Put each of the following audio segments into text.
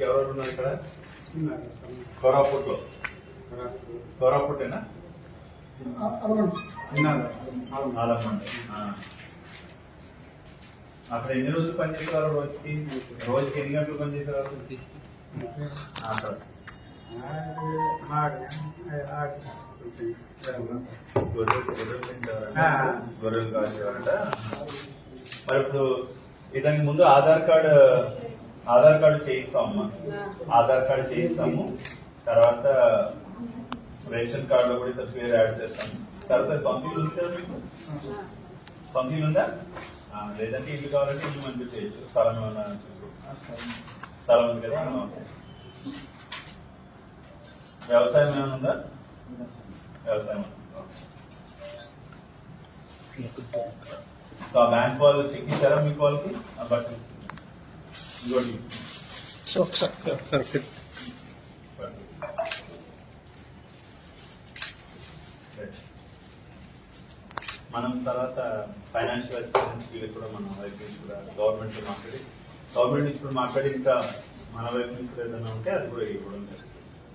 ఎవరెవరు ఉన్నారు ఇక్కడ. కోరాపుట్లో. ఆలమ్మండి ఆ. అక్కడ ఎన్ని రోజులు పనిచేసేవారు రోజుకి? రోజుకి ఎన్ని గంటలు పనిచేసేవారు. గొర్రెలు కాసేవారంట మరి ఇప్పుడు ఇదానికి ముందు ఆధార్ కార్డు ఆధార్ కార్డు చేయిస్తామమ్మా. ఆధార్ కార్డు చేయిస్తాము. తర్వాత రేషన్ కార్డులో కూడా ఇతర పేరు యాడ్ చేస్తాము. తర్వాత సొంత ఇల్లు ఉంది కదా మీకు? సొంత ఇల్లు ఉందా? లేదంటే ఇల్లు కావాలంటే ఇల్లు మంజూరు చేయొచ్చు. స్థలం ఏమన్నా చూసి స్థలం ఉంది. కదా. వ్యవసాయం ఏమైనా ఉందా? వ్యవసాయం. సో ఆ బ్యాంక్ వాళ్ళు చెక్ ఇచ్చారా మీకు వాళ్ళకి? ఆ బట్టలు. మనం తర్వాత ఫైనాన్షియల్ అసిస్టెన్స్ కూడా మనం వైపు నుంచి కూడా గవర్నమెంట్తో మాట్లాడి గవర్నమెంట్ నుంచి కూడా మాట్లాడి ఇంకా మన వైపు నుంచి కూడా ఏదైనా ఉంటే అది కూడా ఇవ్వడం జరుగుతుంది.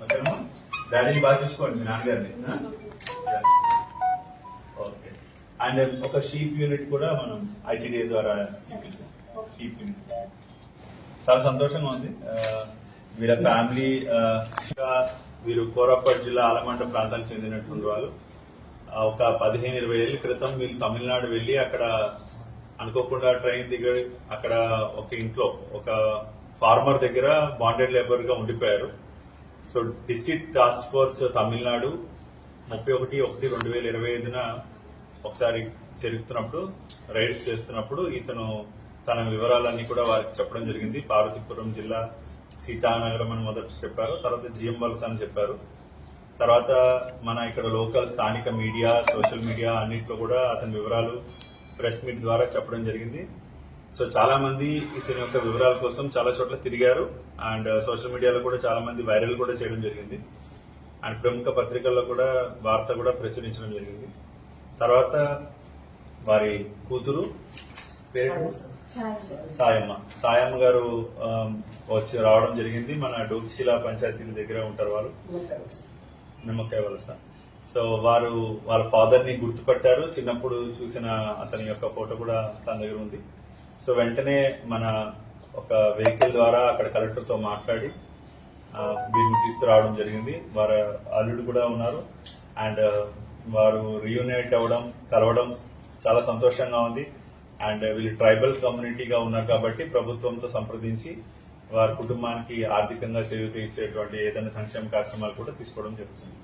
ఓకేనా? డాడీని బాగా చూసుకోండి మీ నాన్నగారిని. ఓకే. అండ్ ఒక షీప్ యూనిట్ కూడా మనం ఐటీడీ ద్వారా ఇప్పించాం షీప్ యూనిట్ చాలా సంతోషంగా ఉంది. ఆ, వీళ్ళ ఫ్యామిలీ ఇంకా వీరు కోరాపట్ జిల్లా ఆలమండ ప్రాంతానికి చెందినటువంటి వాళ్ళు. ఒక పదిహేను ఇరవై ఏళ్ళ క్రితం వీళ్ళు తమిళనాడు వెళ్ళి అక్కడ అనుకోకుండా ట్రైన్ దిగి అక్కడ ఒక ఇంట్లో ఒక ఫార్మర్ దగ్గర బాండెడ్ లేబర్గా ఉండిపోయారు. So district task force Tamil Nadu ముప్పై ఒకటి ఒకటి రెండు వేల ఇరవై ఐదున ఒకసారి జరుగుతున్నప్పుడు రైడ్స్ చేస్తున్నప్పుడు ఇతను తన వివరాలన్నీ కూడా వారికి చెప్పడం జరిగింది. పార్వతీపురం జిల్లా సీతానగరం అని మొదట చెప్పారు. తర్వాత జిఎం వలస అని చెప్పారు. తర్వాత మన ఇక్కడ లోకల్ స్థానిక మీడియా సోషల్ మీడియా అన్నింటిలో కూడా అతని వివరాలు ప్రెస్ మీట్ ద్వారా చెప్పడం జరిగింది. సో చాలా మంది ఇతని యొక్క వివరాల కోసం చాలా చోట్ల తిరిగారు. అండ్ సోషల్ మీడియాలో కూడా చాలా మంది వైరల్ కూడా చేయడం జరిగింది. అండ్ ప్రముఖ పత్రికల్లో కూడా వార్త కూడా ప్రచురించడం జరిగింది. తర్వాత వారి కూతురు పేరు? సాయమ్మ. సాయమ్మ. గారు వచ్చి రావడం జరిగింది. మన డోకిశిలా పంచాయతీ దగ్గర ఉంటారు వాళ్ళు. నిమ్మకాయ వలస. సో వారు వాళ్ళ ఫాదర్ని గుర్తుపట్టారు. చిన్నప్పుడు చూసిన అతని యొక్క ఫోటో కూడా తన దగ్గర ఉంది. సో వెంటనే మన ఒక వెహికల్ ద్వారా అక్కడ కలెక్టర్తో మాట్లాడి వీరిని తీసుకురావడం జరిగింది. వారి అల్లుడు కూడా ఉన్నారు. అండ్ వారు రీయూనైట్ అవ్వడం కలవడం చాలా సంతోషంగా ఉంది. అండ్ వీళ్ళు ట్రైబల్ కమ్యూనిటీగా ఉన్నారు కాబట్టి ప్రభుత్వంతో సంప్రదించి వారి కుటుంబానికి ఆర్థికంగా చేయూత ఇచ్చేటువంటి ఏదైనా సంక్షేమ కార్యక్రమాలు కూడా తీసుకోవడం జరుగుతుంది.